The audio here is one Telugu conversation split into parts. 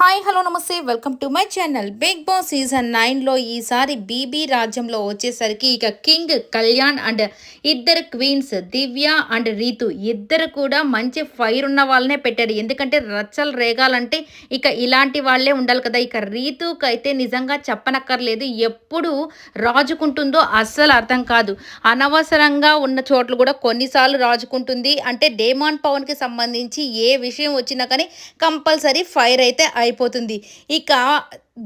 Hi hello namaste. Welcome to my channel. Bigg Boss season నైన్లో ఈసారి బీబీ రాజ్యంలో వచ్చేసరికి ఇక కింగ్ కళ్యాణ్ అండ్ ఇద్దరు క్వీన్స్ దివ్య అండ్ రీతు ఇద్దరు కూడా మంచి ఫైర్ ఉన్న వాళ్ళనే పెట్టారు. ఎందుకంటే రచ్చలు రేగాలంటే ఇక ఇలాంటి వాళ్ళే ఉండాలి కదా. ఇక రీతుకు అయితే నిజంగా చెప్పనక్కర్లేదు. ఎప్పుడు రాజుకుంటుందో అస్సలు అర్థం కాదు. అనవసరంగా ఉన్న చోట్లు కూడా కొన్నిసార్లు రాజుకుంటుంది. అంటే డేమాన్ పవన్కి సంబంధించి ఏ విషయం వచ్చినా కానీ కంపల్సరీ ఫైర్ అయితే అయిపోతుంది. ఇక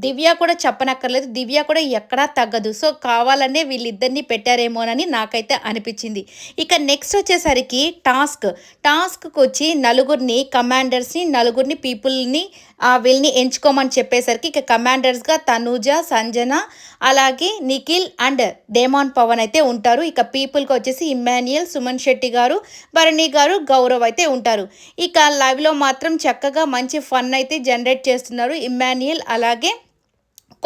దివ్య కూడా చెప్పనక్కర్లేదు. దివ్య కూడా ఎక్కడా తగ్గదు. సో కావాలనే వీళ్ళిద్దరిని పెట్టారేమోనని నాకైతే అనిపించింది. ఇక నెక్స్ట్ వచ్చేసరికి టాస్క్. టాస్క్కి వచ్చి నలుగురిని కమాండర్స్ని నలుగురిని పీపుల్ని వీళ్ళని ఎంచుకోమని చెప్పేసరికి ఇక కమాండర్స్గా తనూజ సంజన అలాగే నిఖిల్ అండ్ డేమాన్ పవన్ అయితే ఉంటారు. ఇక పీపుల్కి వచ్చేసి ఇమ్మాన్యుయల్ సుమన్ శెట్టి గారు భరణి గారు గౌరవ్ అయితే ఉంటారు. ఇక లైవ్లో మాత్రం చక్కగా మంచి ఫన్ అయితే జనరేట్ చేస్తున్నారు ఇమ్మాన్యుయల్ అలాగే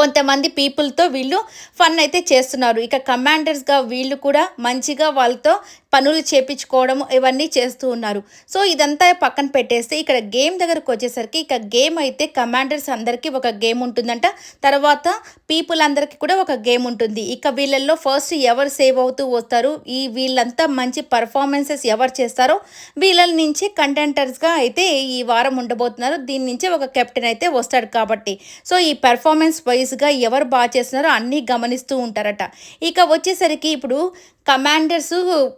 కొంతమంది పీపుల్తో వీళ్ళు ఫన్ అయితే చేస్తున్నారు. ఇక కమాండర్స్గా వీళ్ళు కూడా మంచిగా వాళ్ళతో పనులు చేపించుకోవడం ఇవన్నీ చేస్తూ ఉన్నారు. సో ఇదంతా పక్కన పెట్టేస్తే ఇక్కడ గేమ్ దగ్గరకు వచ్చేసరికి ఇక గేమ్ అయితే కమాండర్స్ అందరికీ ఒక గేమ్ ఉంటుందంట. తర్వాత పీపుల్ అందరికీ కూడా ఒక గేమ్ ఉంటుంది. ఇక వీళ్ళల్లో ఫస్ట్ ఎవరు సేవ్ అవుతూ వస్తారు? ఈ వీళ్ళంతా మంచి పర్ఫార్మెన్సెస్ ఎవరు చేస్తారో వీళ్ళ నుంచి కంటెంటర్స్గా అయితే ఈ వారం ఉండబోతున్నారు. దీని నుంచి ఒక కెప్టెన్ అయితే వస్తాడు కాబట్టి. సో ఈ పెర్ఫార్మెన్స్ వైజ్గా ఎవరు బాగా చేస్తున్నారో అన్నీ గమనిస్తూ ఉంటారట. ఇక వచ్చేసరికి ఇప్పుడు కమాండర్స్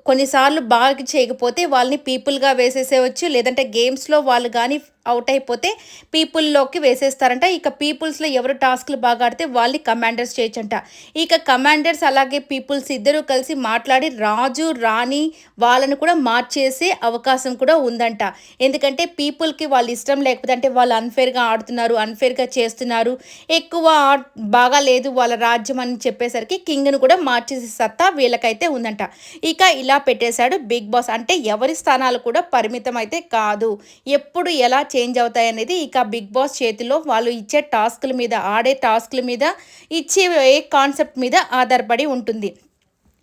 కొన్నిసార్లు బాగా చేయకపోతే వాళ్ళని పీపుల్గా వేసేసేవచ్చు లేదంటే గేమ్స్లో వాళ్ళు కానీ అవుట్ అయిపోతే పీపుల్లోకి వేసేస్తారంట. ఇక పీపుల్స్లో ఎవరు టాస్క్లు బాగా ఆడితే వాళ్ళని కమాండర్స్ చేయొచ్చంట. ఇక కమాండర్స్ అలాగే పీపుల్స్ ఇద్దరు కలిసి మాట్లాడి రాజు రాణి వాళ్ళను కూడా మార్చేసే అవకాశం కూడా ఉందంట. ఎందుకంటే పీపుల్కి వాళ్ళు ఇష్టం లేకపోతే అంటే వాళ్ళు అన్ఫేర్గా ఆడుతున్నారు అన్ఫేర్గా చేస్తున్నారు. ఎక్కువ బాగా లేదు వాళ్ళ రాజ్యం అని చెప్పేసరికి కింగ్ను కూడా మార్చేసే సత్తా వీళ్ళకైతే ఉందంట. ఇక ఇలా పెట్టేశాడు బిగ్ బాస్. అంటే ఎవరి స్థానాలు కూడా పరిమితం అయితే కాదు. ఎప్పుడు ఎలా చేంజ్ అవుతాయి అనేది ఇక బిగ్ బాస్ చేతిలో వాళ్ళు ఇచ్చే టాస్క్ల మీద ఆడే టాస్క్ల మీద ఇచ్చే కాన్సెప్ట్ మీద ఆధారపడి ఉంటుంది.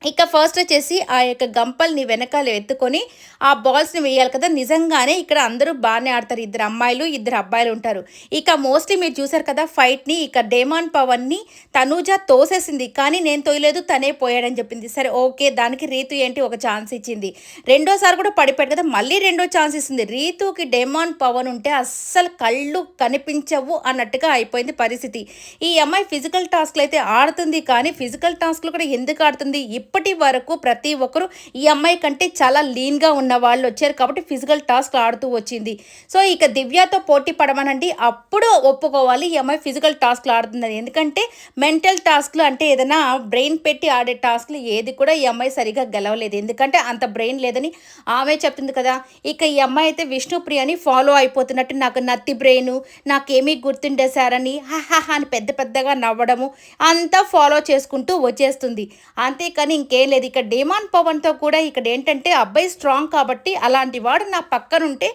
ఇక ఫస్ట్ వచ్చేసి ఆ యొక్క గంపల్ని వెనకాల ఎత్తుకొని ఆ బాల్స్ని వేయాలి కదా. నిజంగానే ఇక్కడ అందరూ బాగానే ఆడతారు. ఇద్దరు అమ్మాయిలు ఇద్దరు అబ్బాయిలు ఉంటారు. ఇక మోస్ట్లీ మీరు చూసారు కదా ఫైట్ని ఇక డేమాన్ పవన్ని తనూజ తోసేసింది. కానీ నేను తోయలేదు తనే పోయాడని చెప్పింది. సరే ఓకే దానికి రీతు ఏంటి? ఒక ఛాన్స్ ఇచ్చింది. రెండోసారి కూడా పడిపోయాడు కదా మళ్ళీ రెండో ఛాన్స్ ఇస్తుంది. రీతుకి డేమాన్ పవన్ ఉంటే అస్సలు కళ్ళు కనిపించవు అన్నట్టుగా అయిపోయింది పరిస్థితి. ఈ అమ్మాయి ఫిజికల్ టాస్క్లు అయితే ఆడుతుంది. కానీ ఫిజికల్ టాస్క్లు కూడా ఎందుకు ఆడుతుంది? ఇప్పటి వరకు ప్రతి ఒక్కరు ఈ అమ్మాయి కంటే చాలా లీన్గా ఉన్న వాళ్ళు వచ్చారు కాబట్టి ఫిజికల్ టాస్క్ ఆడుతూ వచ్చింది. సో ఇక దివ్యతో పోటీ పడమనండి. అప్పుడు ఒప్పుకోవాలి. ఈ అమ్మాయి ఫిజికల్ టాస్క్లు ఆడుతుందని ఎందుకంటే మెంటల్ టాస్క్లు అంటే ఏదైనా బ్రెయిన్ పెట్టి ఆడే టాస్క్లు ఏది కూడా ఈ అమ్మాయి సరిగా గెలవలేదు. ఎందుకంటే అంత బ్రెయిన్ లేదని ఆమె చెప్తుంది కదా. ఇక ఈ అమ్మాయి అయితే విష్ణుప్రియని ఫాలో అయిపోతున్నట్టు నాకు నత్తి బ్రెయిన్ నాకేమీ గుర్తుండేశారని హాహా అని పెద్ద పెద్దగా నవ్వడము అంతా ఫాలో చేసుకుంటూ వచ్చేస్తుంది. అంతేకాని ఇంకేం లేదు. ఇక్కడ డేమాన్ పవన్తో కూడా ఇక్కడ ఏంటంటే అబ్బాయి స్ట్రాంగ్ కాబట్టి అలాంటి వాడు నా పక్కనుంటే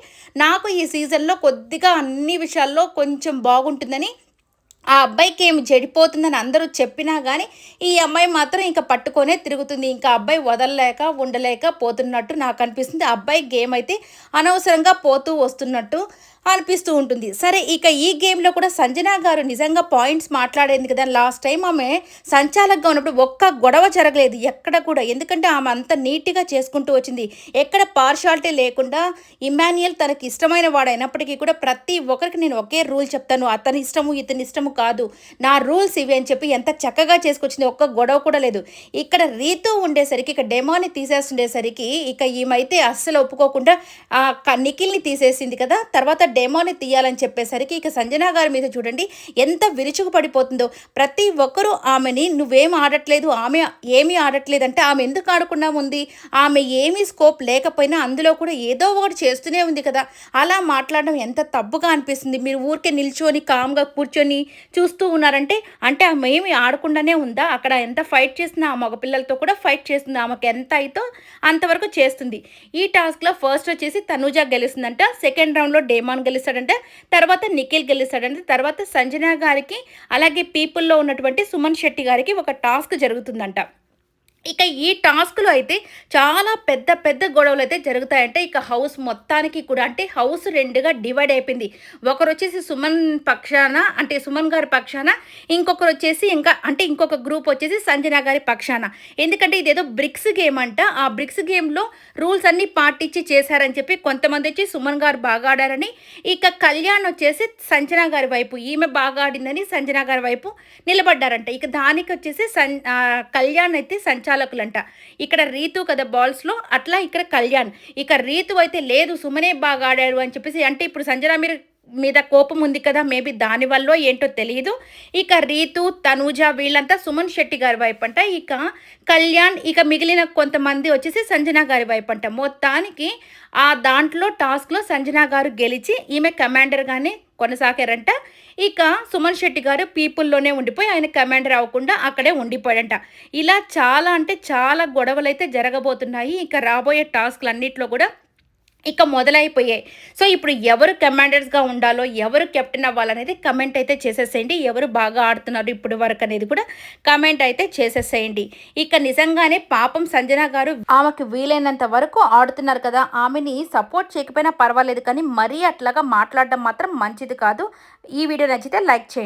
నాకు ఈ సీజన్లో కొద్దిగా అన్ని విషయాల్లో కొంచెం బాగుంటుందని ఆ అబ్బాయికి ఏమి చెడిపోతుందని అందరూ చెప్పినా కానీ ఈ అమ్మాయి మాత్రం ఇంకా పట్టుకొనే తిరుగుతుంది. ఇంకా అబ్బాయి వదలలేక ఉండలేక పోతున్నట్టు నాకు అనిపిస్తుంది. అబ్బాయి గేమ్ అయితే అనవసరంగా పోతూ వస్తున్నట్టు అనిపిస్తూ ఉంటుంది. సరే ఇక ఈ గేమ్లో కూడా సంజనా గారు నిజంగా పాయింట్స్ మాట్లాడేది కదా లాస్ట్ టైం ఆమె సంచాలకగా ఉన్నప్పుడు ఒక్క గొడవ జరగలేదు ఎక్కడ కూడా. ఎందుకంటే ఆమె అంత నీట్గా చేసుకుంటూ వచ్చింది. ఎక్కడ పార్షాలిటీ లేకుండా ఇమాన్యుయల్ తనకి ఇష్టమైన వాడైనప్పటికీ కూడా ప్రతి ఒక్కరికి నేను ఒకే రూల్ చెప్తాను. అతని ఇష్టము ఇతని ఇష్టము కాదు. నా రూల్స్ ఇవి అని చెప్పి ఎంత చక్కగా చేసుకొచ్చింది ఒక్క గొడవ కూడా లేదు. ఇక్కడ రీతు ఉండేసరికి ఇక డెమోని తీసేస్తుండేసరికి ఇక ఈమైతే అస్సలు ఒప్పుకోకుండా నిఖిల్ని తీసేసింది కదా తర్వాత డెమోని తీయాలని చెప్పేసరికి ఇక సంజన గారి మీద చూడండి ఎంత విరుచుకు పడిపోతుందో. ప్రతి ఒక్కరూ ఆమెని నువ్వేం ఆడట్లేదు ఆమె ఏమీ ఆడట్లేదు అంటే ఆమె ఎందుకు ఆడకుండా ఉంది? ఆమె ఏమీ స్కోప్ లేకపోయినా అందులో కూడా ఏదో ఒకటి చేస్తూనే ఉంది కదా. అలా మాట్లాడడం ఎంత తప్పుగా అనిపిస్తుంది. మీరు ఊరికే నిల్చొని కామ్గా కూర్చొని చూస్తూ ఉన్నారంటే అంటే ఆమె ఏమి ఆడకుండానే ఉందా? అక్కడ ఎంత ఫైట్ చేసినా ఆ మగపిల్లలతో కూడా ఫైట్ చేస్తుంది ఆమెకు ఎంత అయితే అంతవరకు చేస్తుంది. ఈ టాస్క్లో ఫస్ట్ వచ్చేసి తనూజ గెలుస్తుందంట. సెకండ్ రౌండ్లో డేమాన్ గెలుస్తాడంట తర్వాత నిఖిల్ గెలుస్తాడంట తర్వాత సంజన గారికి అలాగే పీపుల్లో ఉన్నటువంటి సుమన్ శెట్టి గారికి ఒక టాస్క్ జరుగుతుందంట. ఇక ఈ టాస్క్లో అయితే చాలా పెద్ద పెద్ద గొడవలు అయితే జరుగుతాయంటే ఇక హౌస్ మొత్తానికి కూడా అంటే హౌస్ రెండుగా డివైడ్ అయిపోయింది. ఒకరు వచ్చేసి సుమన్ పక్షాన అంటే సుమన్ గారి పక్షాన ఇంకొకరు వచ్చేసి ఇంకా అంటే ఇంకొక గ్రూప్ వచ్చేసి సంజన గారి పక్షాన. ఎందుకంటే ఇదేదో బ్రిక్స్ గేమ్ అంట. ఆ బ్రిక్స్ గేమ్లో రూల్స్ అన్నీ పాటించి చేశారని చెప్పి కొంతమంది వచ్చి సుమన్ గారు బాగా ఆడారని ఇక కళ్యాణ్ వచ్చేసి సంజన గారి వైపు ఈమె బాగా ఆడిందని సంజన గారి వైపు నిలబడ్డారంట. ఇక దానికి వచ్చేసి సన్ కళ్యాణ్ అయితే సంచాలకులంట ఇక్కడ రీతు కదా బాల్స్లో అట్లా ఇక్కడ కళ్యాణ్. ఇక రీతు అయితే లేదు సుమనే బాగా ఆడాడు అని చెప్పేసి అంటే ఇప్పుడు సంజన మీరు మీద కోపం ఉంది కదా మేబీ దానివల్ల ఏంటో తెలియదు ఇక రీతు తనూజ వీళ్ళంతా సుమన్ శెట్టి గారి వైపు అంట ఇక కళ్యాణ్ ఇక మిగిలిన కొంతమంది వచ్చేసి సంజన గారి వైపు అంట మొత్తానికి ఆ దాంట్లో టాస్క్లో సంజన గారు గెలిచి ఈమె కమాండర్గానే కొనసాగారంట. ఇక సుమన్ శెట్టి గారు పీపుల్లోనే ఉండిపోయి ఆయన కమాండర్ అవ్వకుండా అక్కడే ఉండిపోయాడంట. ఇలా చాలా అంటే చాలా గొడవలు అయితే జరగబోతున్నాయి. ఇక రాబోయే టాస్క్లు అన్నింటిలో కూడా ఇక మొదలైపోయాయి. సో ఇప్పుడు ఎవరు కమాండర్స్గా ఉండాలో ఎవరు కెప్టెన్ అవ్వాలనేది కమెంట్ అయితే చేసేసేయండి. ఎవరు బాగా ఆడుతున్నారు ఇప్పుడు వరకు అనేది కూడా కమెంట్ అయితే చేసేసేయండి. ఇక నిజంగానే పాపం సంజన గారు ఆమెకు వీలైనంత వరకు ఆడుతున్నారు కదా ఆమెని సపోర్ట్ చేయకపోయినా పర్వాలేదు కానీ మరీ అట్లాగా మాట్లాడడం మాత్రం మంచిది కాదు. ఈ వీడియో నచ్చితే లైక్ చేయండి.